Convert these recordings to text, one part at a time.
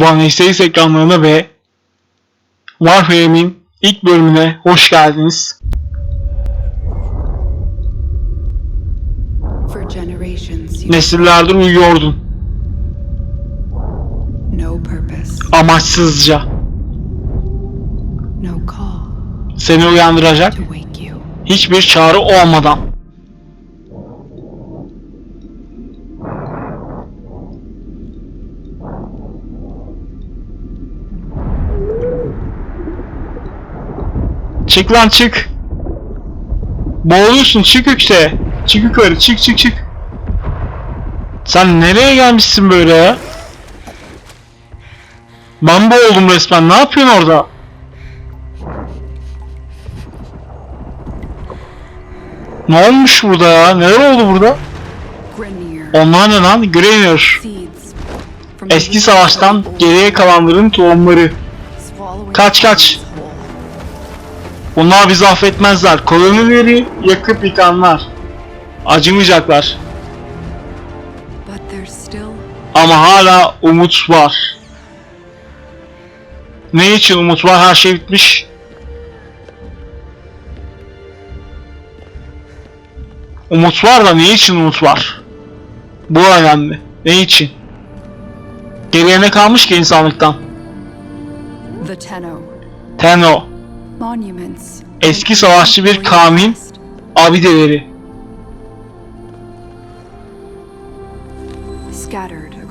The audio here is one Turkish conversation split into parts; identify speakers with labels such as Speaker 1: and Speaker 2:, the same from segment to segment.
Speaker 1: One X ekranlarına ve Warframe'in ilk bölümüne hoş geldiniz. Nesillerdir uyuyordun.
Speaker 2: no
Speaker 1: Amaçsızca.
Speaker 2: no
Speaker 1: Seni uyandıracak hiçbir çağrı olmadan. Çık lan çık. Boğuluyorsun çık yükseğe. Çık yukarı çık çık çık. Sen nereye gelmişsin böyle ya? Ben boğuldum resmen. Ne yapıyorsun orada? Ne olmuş burada ya? Neler oldu burada?
Speaker 2: Grenier
Speaker 1: Onlar ne lan?
Speaker 2: From
Speaker 1: Eski savaştan geriye kalanların tohumları. Kaç, kaç. Bunlar bizi affetmezler. Kolonileri yakıp yıkanlar. Acımayacaklar. Ama hala umut var. Ne için umut var? Her şey bitmiş. Umut var da ne için umut var? Bu önemli. Ne için? Geriye ne kalmış ki insanlıktan?
Speaker 2: the Tenno
Speaker 1: Tenno. Eski savaşçı bir kavmin abideleri.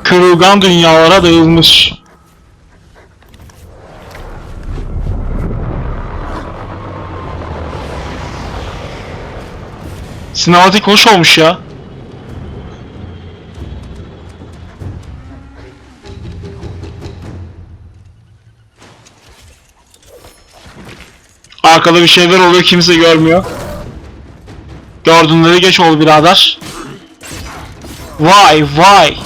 Speaker 1: Kırılgan dünyalara dağılmış. Sinematik hoş olmuş ya. Arkada bir şeyler oluyor kimse görmüyor. Gördüğünde de geç oldu birader. Vay vay.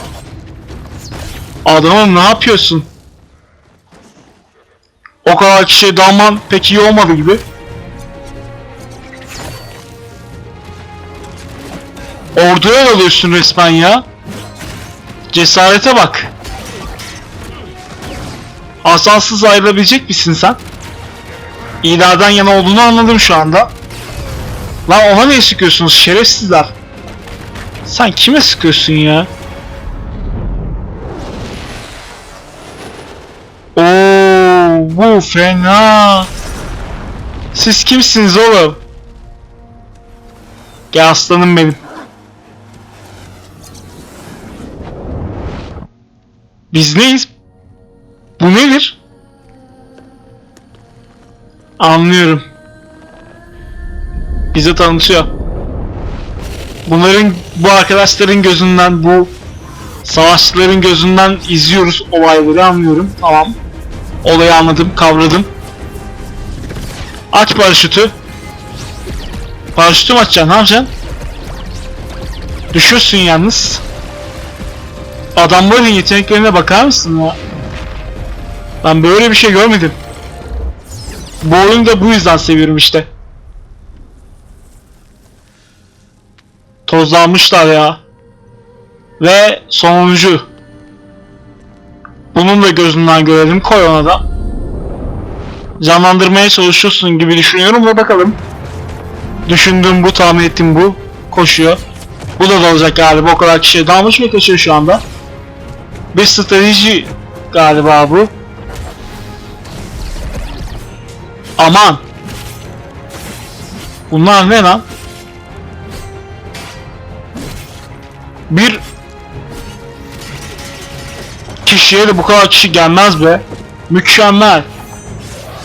Speaker 1: Adamım ne yapıyorsun? O kadar kişiye dalman pek iyi olmadı gibi. Orduya alıyorsun resmen ya. Cesarete bak. Asansız ayrılabilecek misin sen? İdardan yana olduğunu anladım şu anda. Lan ona niye sıkıyorsunuz şerefsizler? Sen kime sıkıyorsun ya? Oo, bu fena. Siz kimsiniz oğlum? Gel aslanım benim. Biz neyiz? Bu nedir? Anlıyorum. Bizi tanıtıyor. Bunların, bu arkadaşların gözünden, bu savaşçıların gözünden izliyoruz olayları anlıyorum. Tamam. Olayı anladım, kavradım. Aç paraşütü. Paraşütü mü açacaksın? Ne yapacaksın? Düşüyorsun yalnız. Adamların yeteneklerine bakar mısın ya? Ben böyle bir şey görmedim. Bu oyunu da bu yüzden seviyorum işte. Tozlanmışlar ya. Ve sonuncu. Bunun da gözünden görelim. Koy ona da. Canlandırmaya çalışıyorsun gibi düşünüyorum ve bakalım. Düşündüğüm bu, tahmin ettiğim bu. Koşuyor. Bu da olacak galiba. O kadar kişiye dalmış ve kaçıyor şu anda. Bir strateji galiba bu. Aman. Bunlar ne lan? Bir kişiye de bu kadar kişi gelmez be. Mükemmel.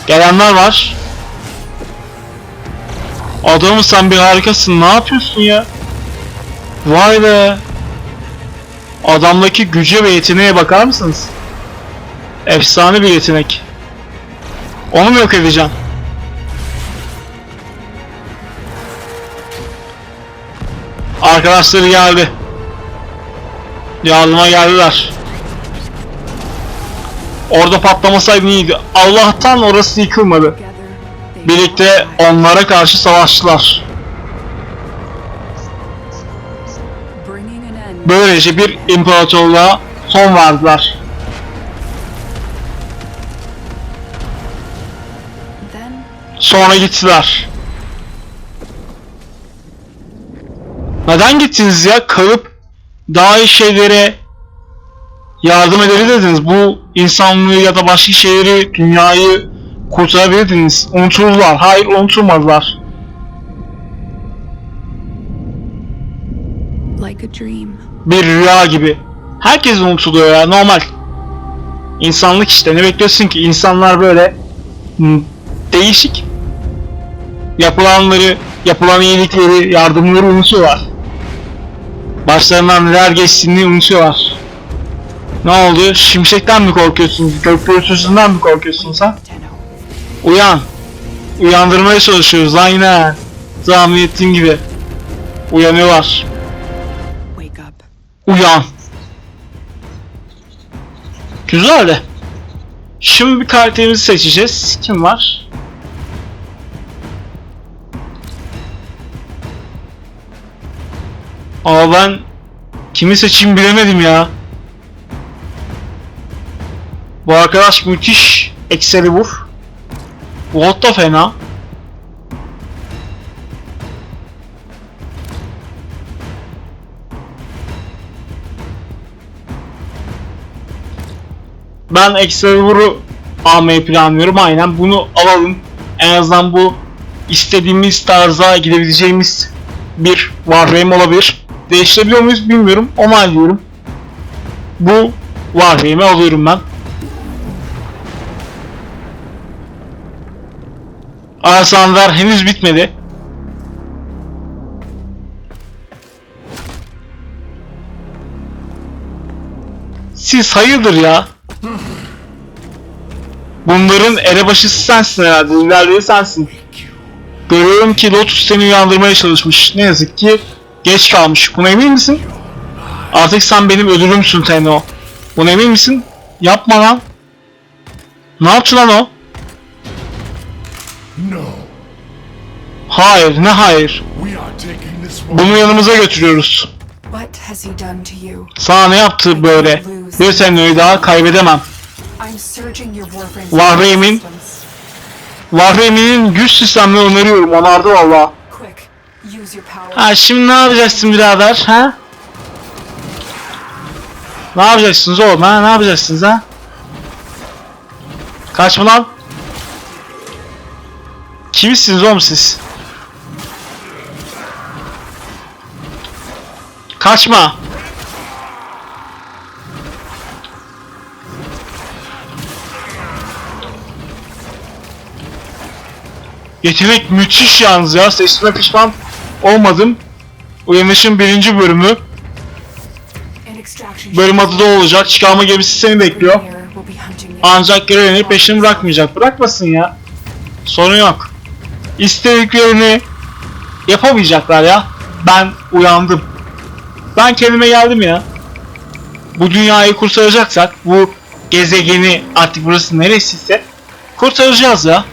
Speaker 1: Gelenler var. Adamım sen bir harikasın. Ne yapıyorsun ya? Vay be. Adamdaki güce ve yeteneğe bakar mısınız? Efsane bir yetenek. Onu mu yok edeceğim? Arkadaşları geldi. Yardıma geldiler. Orada patlamasaydı iyiydi. Allah'tan orası yıkılmadı. Birlikte onlara karşı savaştılar. Böylece bir imparatorluğa son verdiler. Sonra gittiler. Neden gittiniz ya? Kalıp daha iyi şeylere yardım edebilirdiniz. Bu insanlığı ya da başka şeyleri, dünyayı kurtarabilirdiniz. Unutuldular. Hayır unutulmadılar.
Speaker 2: Like a dream.
Speaker 1: Bir rüya gibi. Herkes unutuluyor ya normal. İnsanlık işte ne bekliyorsun ki? İnsanlar böyle değişik. Yapılanları, yapılan iyilikleri, yardımları unutuyorlar. Başlarından neler geçtiğini unutuyorlar. Ne oldu? Şimşekten mi korkuyorsun? Gök gürültüsünden mi korkuyorsun sen?
Speaker 2: Tenno.
Speaker 1: Uyan. Uyandırmaya çalışıyoruz aynen. Tahmin ettiğim gibi. Uyanıyorlar. Uyan. Güzel de. Şimdi bir karakterimizi seçeceğiz. Kim var? Ama ben kimi seçeyim bilemedim ya. Bu arkadaş müthiş Excalibur. Volt da fena. Ben Excalibur'u almayı planlıyorum. Aynen bunu alalım. En azından bu istediğimiz tarza gidebileceğimiz bir Warframe olabilir. Değiştirebiliyor muyuz bilmiyorum. Onaylıyorum. Bu Warframe'i alıyorum ben. Alexander henüz bitmedi. Siz hayırdır ya? Bunların elebaşısı sensin herhalde, liderleri sensin. Görüyorum ki Lotus seni uyandırmaya çalışmış. Ne yazık ki geç kalmış. Buna emin misin? Artık sen benim ödülümsün Tenno. Buna emin misin? Yapma lan. Ne yaptı lan o? Hayır, ne hayır? Bunu yanımıza götürüyoruz. Sana ne yaptı böyle? Bir Tenno'yu daha kaybedemem.
Speaker 2: Systems.
Speaker 1: Warframe'in güç sistemlerini öneriyorum. Onardı valla. Ha şimdi ne yapacaksın birader ha? Ne yapacaksınız oğlum ha? Ne yapacaksınız ha? Kaçma lan. Kimsiniz oğlum siz? Kaçma. Yetenek müthiş yalnız ya. Seçtiğime pişman olmadım. Uyanışın birinci bölümü. Bölüm adı da olacak. Çıkarma gemisi seni bekliyor. Ancak görevini peşini bırakmayacak. Bırakmasın ya. Sorun yok. İstediklerini yapamayacaklar ya. Ben uyandım. Ben kendime geldim ya. Bu dünyayı kurtaracaksak, bu gezegeni artık burası neresiyse kurtaracağız ya.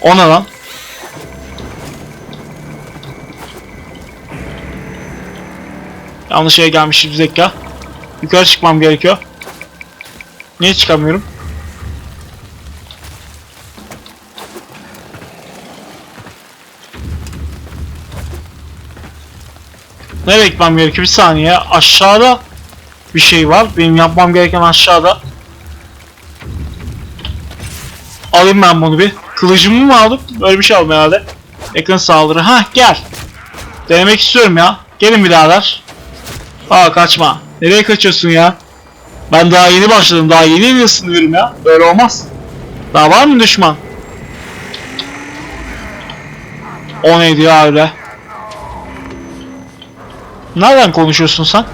Speaker 1: Ona lan. Yanlış yere gelmişiz bir dakika. Yukarı çıkmam gerekiyor. Niye çıkamıyorum? Nereye gitmem gerekiyor? Bir saniye. Aşağıda bir şey var. Benim yapmam gereken aşağıda. Alayım ben bunu bir. Kılıcımı mı aldım? Böyle bir şey aldım herhalde. Yakın saldırı. Ha gel. Denemek istiyorum ya. Gelin birader. Aa kaçma. Nereye kaçıyorsun ya? Ben daha yeni başladım. Daha yeni yeni ısınıyorum ya. Böyle olmaz. Daha var mı düşman? O neydi ya öyle? Nereden konuşuyorsun sen?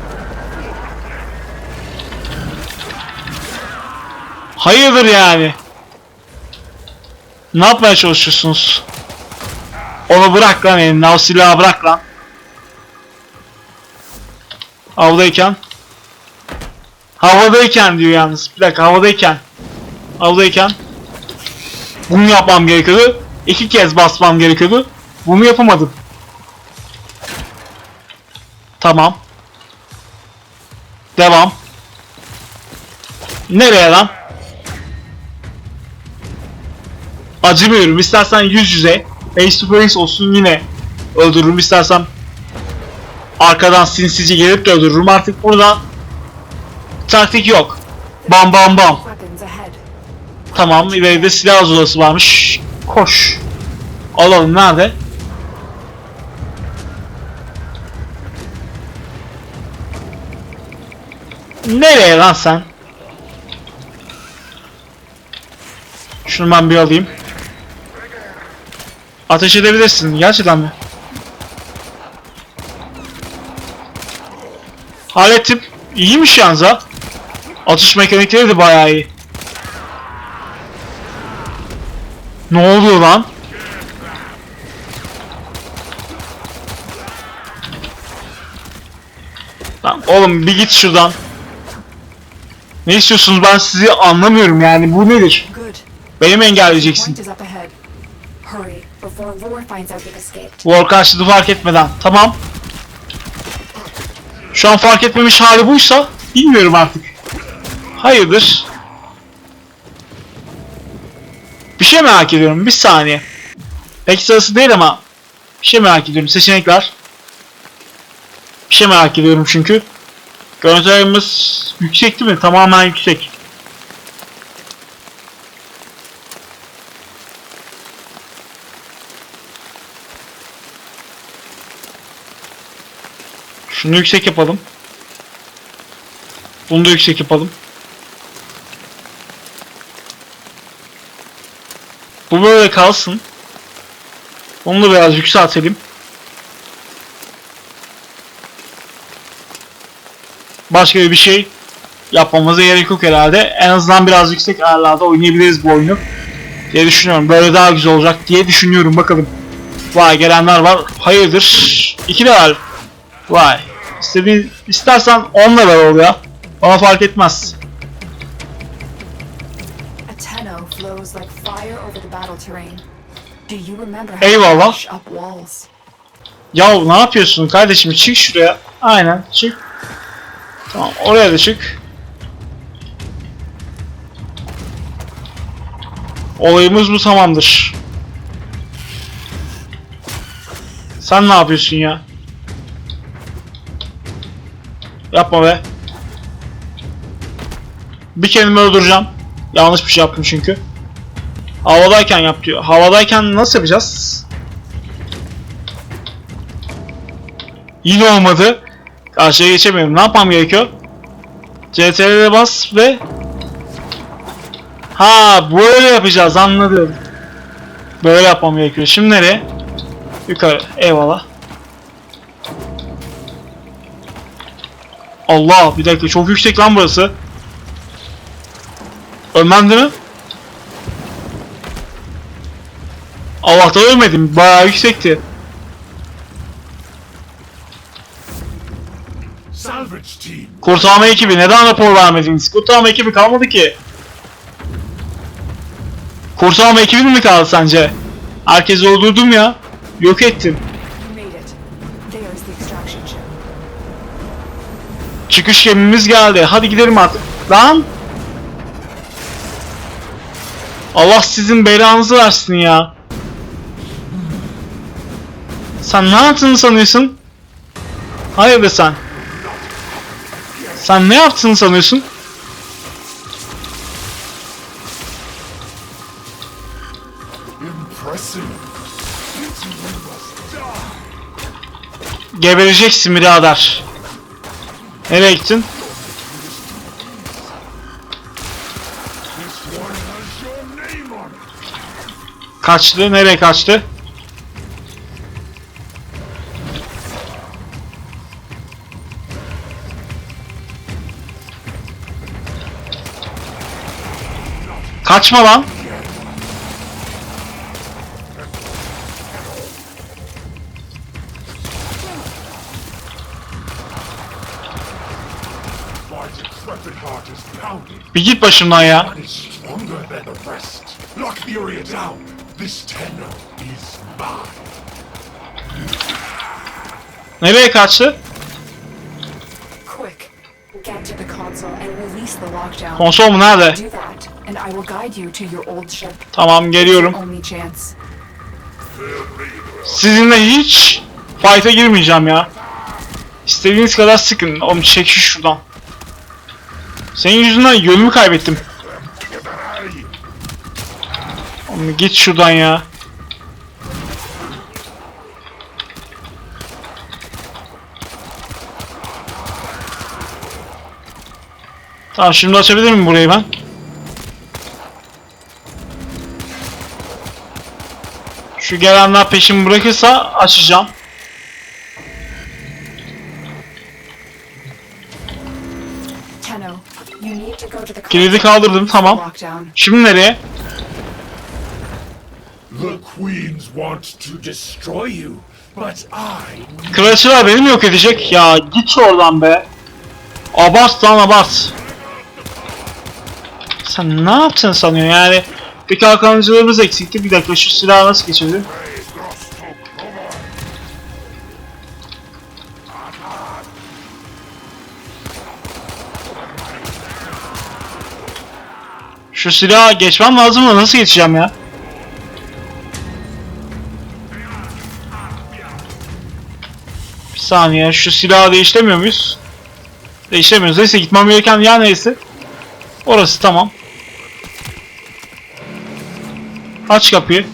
Speaker 1: Hayırdır yani? Ne yapmaya çalışıyorsunuz? Onu bırak lan elinden. O silahı bırak lan. Avdayken. Havadayken diyor yalnız. Bir dakika havadayken. Havadayken. Bunu yapmam gerekiyordu. İki kez basmam gerekiyordu. Bunu yapamadım. Tamam. Devam. Nereye lan? acımıyorum. İstersen yüz yüze, face to face olsun yine öldürürüm. İstersen arkadan sinsice gelip de öldürürüm. Artık burada taktik yok. Bam bam bam. Tamam ileride silah zulası varmış. Koş. Alalım nerede? Nereye lan sen? Şunu ben bir alayım. Ateş edebilirsin. Gerçekten mi? Hallettim. İyiymiş yalnız ha. Atış mekanikleri de bayağı iyi. Ne oluyor lan? Lan oğlum bir git şuradan. Ne istiyorsunuz ben sizi anlamıyorum yani bu nedir? Beni mi engelleyeceksin? War karşılığı fark etmeden. Tamam. Şu an fark etmemiş hali buysa bilmiyorum artık. Hayırdır? Bir şey merak ediyorum. Bir saniye. Pek sırası değil ama bir şey merak ediyorum. Seçenekler. Bir şey merak ediyorum çünkü. Görüntülerimiz yüksek değil mi? Tamamen yüksek. Şunu yüksek yapalım. Bunu da yüksek yapalım. Bu böyle kalsın. Onu da biraz yükseltelim. Başka bir şey yapmamıza gerek yok herhalde. En azından biraz yüksek ayarlarda oynayabiliriz bu oyunu. Diye düşünüyorum. Böyle daha güzel olacak diye düşünüyorum. Bakalım. Vay gelenler var. Hayırdır? İki level. Vay. İstediğin, istersen 10 level ol ya. Bana fark etmez. Eyvallah. Ya ne yapıyorsun kardeşim? Çık şuraya. Aynen çık. Tamam oraya da çık. Olayımız bu tamamdır. Sen ne yapıyorsun ya? Yapma be. Bir kendimi öldüreceğim. Yanlış bir şey yaptım çünkü. Havadayken yap diyor. Havadayken nasıl yapacağız? Yine olmadı. Karşıya geçemiyorum. Ne yapmam gerekiyor? CTRL'e bas ve Ha böyle yapacağız anladım. Böyle yapmam gerekiyor. Şimdi nereye? Yukarı. Eyvallah. Allah bir dakika çok yüksek lan burası. Ölmem değil mi? Allah'tan ölmedim. Bayağı yüksekti.
Speaker 3: Salvage team.
Speaker 1: Kurtarma ekibi neden rapor vermediniz? Kurtarma ekibi kalmadı ki. Kurtarma ekibi mi kaldı sence? Herkesi öldürdüm ya. Yok ettim. Çıkış gemimiz geldi. Hadi gidelim artık. Lan! Allah sizin belanızı versin ya. Sen ne yaptığını sanıyorsun? Hayır be sen. Sen ne yaptığını sanıyorsun? Gebereceksin birader. Nereye gittin? Kaçtı. Nereye kaçtı? Kaçma lan. Bir git başımdan ya. Nereye kaçtı? Konsol mu nerede? Tamam geliyorum. Sizinle hiç fight'a girmeyeceğim ya. İstediğiniz kadar sıkın. Oğlum çekil şuradan. Senin yüzünden yönümü kaybettim. Oğlum git şuradan ya. Tamam şimdi açabilir miyim burayı ben? Şu gelenler peşimi bırakırsa açacağım. Kilidi kaldırdım tamam. Şimdi nereye?
Speaker 3: The queens want to destroy you, but I
Speaker 1: Kraliçeler beni mi yok edecek? Ya git oradan be. Abart lan abart. Sen ne yaptın sanıyorsun yani? Bir kalkancılarımız eksikti. Bir dakika şu silahı nasıl geçirdi? Şu silahı geçmem lazım da nasıl geçeceğim ya? Bir saniye şu silahı değiştiremiyor muyuz? Değiştiremiyoruz. Neyse gitmem gereken yer neyse. Orası tamam. Aç kapıyı.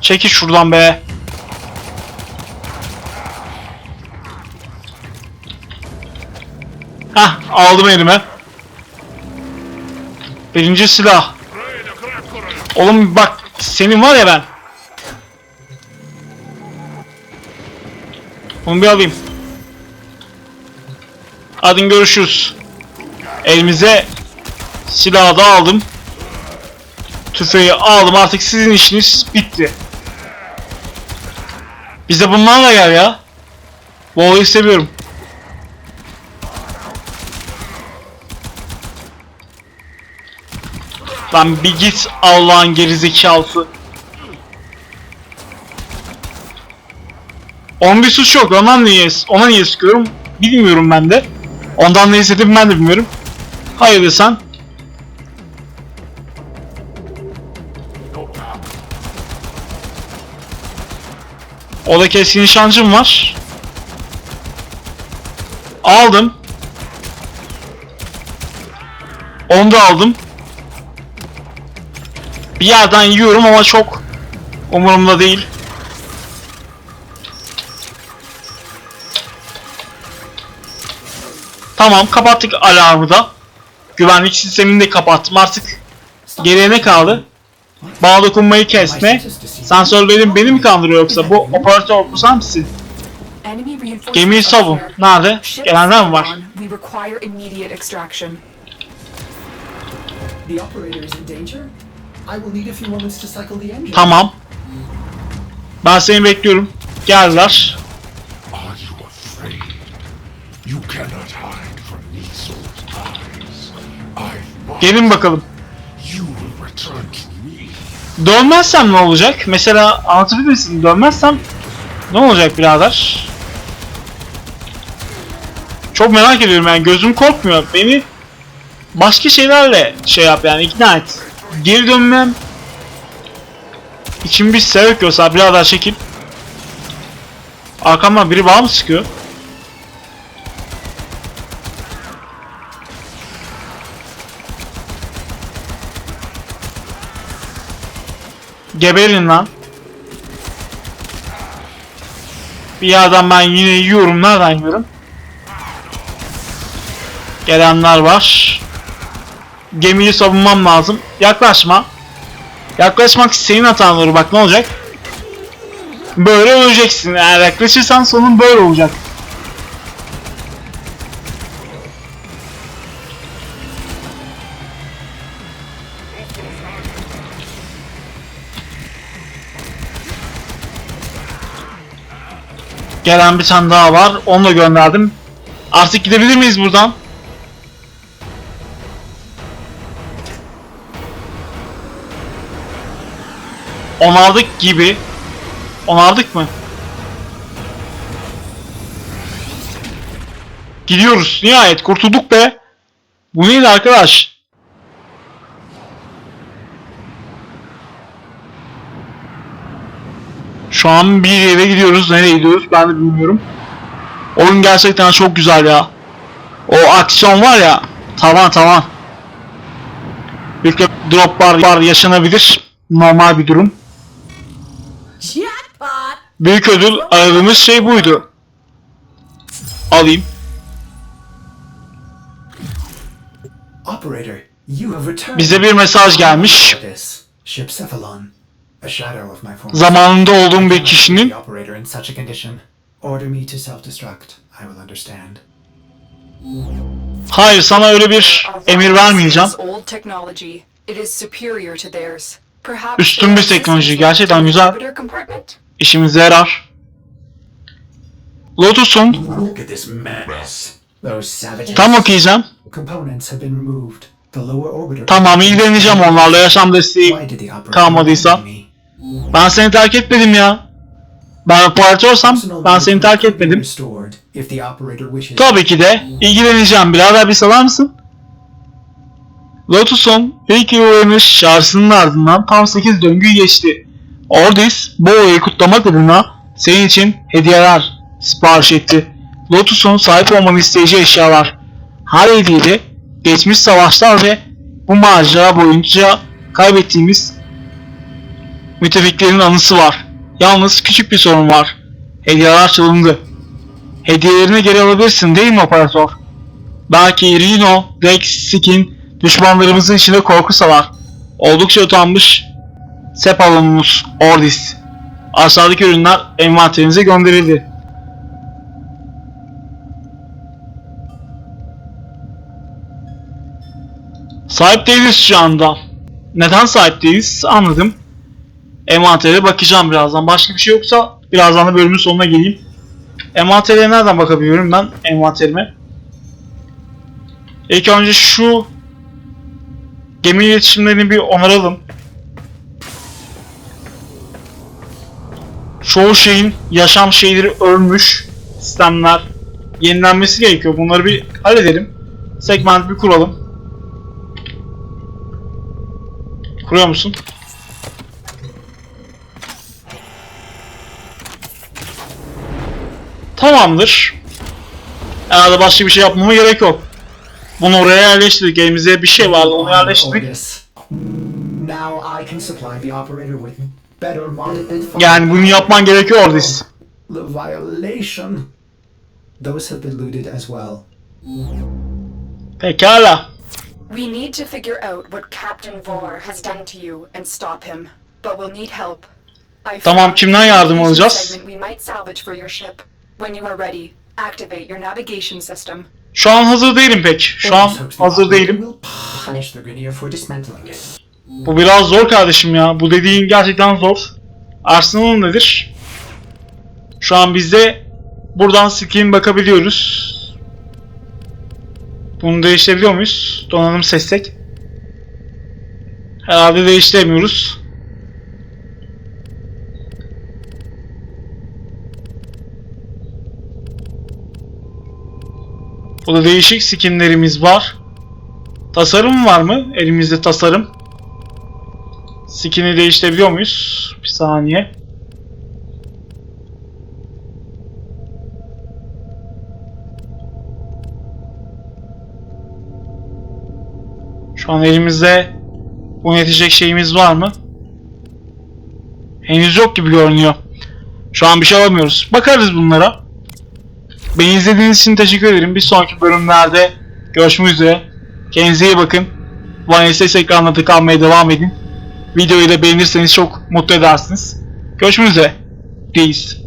Speaker 1: Çekil şuradan be. Hah aldım elime. Birinci silah. Oğlum bak senin var ya ben. Onu bir alayım. Hadi görüşürüz. Elimize silahı da aldım. Tüfeği aldım artık sizin işiniz bitti. Bize bunlarla gel ya. Bu olayı seviyorum. Lan bir git Allah'ın gerizekalısı. Onun bir suç yok. Ondan niye, ona niye sıkıyorum bilmiyorum ben de. Ondan ne istedim ben de bilmiyorum. Hayırdır sen? O da keskin nişancım var. Aldım. Onu da aldım. Bir yerden yiyorum ama çok umurumda değil. Tamam kapattık alarmı da. Güvenlik sistemini de kapattım artık. Geriye ne kaldı? Bağ dokunmayı kesme. Sensörlerim beni mi kandırıyor yoksa bu operatör bu sen misin? Gemiyi savun. Nerede? Gelenler mi var?
Speaker 4: The operator is in danger? I will need a few moments to cycle the engine.
Speaker 1: Tamam. Ben seni bekliyorum. Geldiler.
Speaker 3: Are you afraid? You cannot hide from Niso's eyes. I must.
Speaker 1: Gelin bakalım.
Speaker 3: You will return to me.
Speaker 1: Dönmezsem ne olacak? Mesela anlatabilir misin? Dönmezsem ne olacak birader? Çok merak ediyorum yani gözüm korkmuyor. Beni başka şeylerle şey yap yani ikna et. Geri dönmem. İçim bir sevk yoksa birader çekil. Arkamdan biri bağ mı sıkıyor? Geberin lan. Bir yerden ben yine yiyorum. Nereden yiyorum? Gelenler var. Gemiyi savunmam lazım. Yaklaşma. Yaklaşmak senin hatan olur. Bak ne olacak? Böyle öleceksin. Eğer yaklaşırsan sonun böyle olacak. Gelen bir tane daha var. Onu da gönderdim. Artık gidebilir miyiz buradan? Onardık gibi. Onardık mı? Gidiyoruz. Nihayet kurtulduk be. Bu neydi arkadaş? Şu an bir yere gidiyoruz. Nereye gidiyoruz ben de bilmiyorum. Oyun gerçekten çok güzel ya. O aksiyon var ya. Tavan tavan. Bir drop var, var yaşanabilir. Normal bir durum. Büyük ödül aradığımız şey buydu. Alayım.
Speaker 4: Operator, you have returned.
Speaker 1: Bize bir mesaj gelmiş. Zamanında olduğum bir kişinin hayır sana öyle bir emir vermeyeceğim. Üstün bir teknoloji, gerçekten güzel. İşimize yarar. Lotus'un tam okuyacağım. Tamam ilgileneceğim onlarla yaşam desteği kalmadıysa. Ben seni terk etmedim ya. Ben operatorsam ben seni terk etmedim. Tabii ki de ilgileneceğim. Birader bir salar mısın? Lotus'un ilk uyanış şarjının ardından tam 8 döngü geçti. Ordis bu olayı kutlamak adına senin için hediyeler sipariş etti. Lotus'un sahip olmanı isteyeceği eşyalar. Her hediyede geçmiş savaşlar ve bu macera boyunca kaybettiğimiz müttefiklerin anısı var. Yalnız küçük bir sorun var. Hediyeler çalındı. Hediyelerini geri alabilirsin değil mi operatör? Belki Reno, Rex, Skin düşmanlarımızın içinde korku salar. Oldukça utanmış Sepalonus Ordis. Aşağıdaki ürünler envanterinize gönderildi. Sahip değiliz şu anda. Neden sahip değiliz anladım. Envantere bakacağım birazdan. Başka bir şey yoksa birazdan da bölümün sonuna geleyim. Envantere nereden bakabiliyorum ben envanterime? İlk önce şu gemi iletişimlerini bir onaralım. Çoğu şeyin yaşam şeyleri ölmüş sistemler yenilenmesi gerekiyor. Bunları bir halledelim. Segment bir kuralım. Kuruyor musun? Tamamdır. Herhalde başka bir şey yapmama gerek yok. Bunu oraya yerleştirdik. Elimizde bir şey vardı. Onu yerleştirdik.
Speaker 4: Ordis. Now I can supply the operator with better monitored
Speaker 1: Yani bunu yapman gerekiyor Ordis.
Speaker 4: The violation. Those have been looted as well.
Speaker 1: Pekala.
Speaker 2: We need to figure out what Captain Vor has done to you and stop him. But we'll need help.
Speaker 1: Tamam, kimden yardım alacağız?
Speaker 2: When you are ready, activate your navigation system.
Speaker 1: Şu an hazır değilim pek. Şu an hazır değilim. Bu biraz zor kardeşim ya. Bu dediğin gerçekten zor. Arsenal nedir? Şu an bizde buradan skin bakabiliyoruz. Bunu değiştirebiliyor muyuz? Donanım seçsek. Herhalde değiştiremiyoruz. Burada değişik skinlerimiz var. Tasarım var mı? Elimizde tasarım. Skin'i değiştirebiliyor muyuz? Bir saniye. Şu an elimizde bunu yetecek şeyimiz var mı? Henüz yok gibi görünüyor. Şu an bir şey alamıyoruz. Bakarız bunlara. Beni izlediğiniz için teşekkür ederim. Bir sonraki bölümlerde görüşmek üzere. Kendinize iyi bakın. VNSS ekranlarda kalmaya devam edin. Videoyu da beğenirseniz çok mutlu edersiniz. Görüşmek üzere. Peace.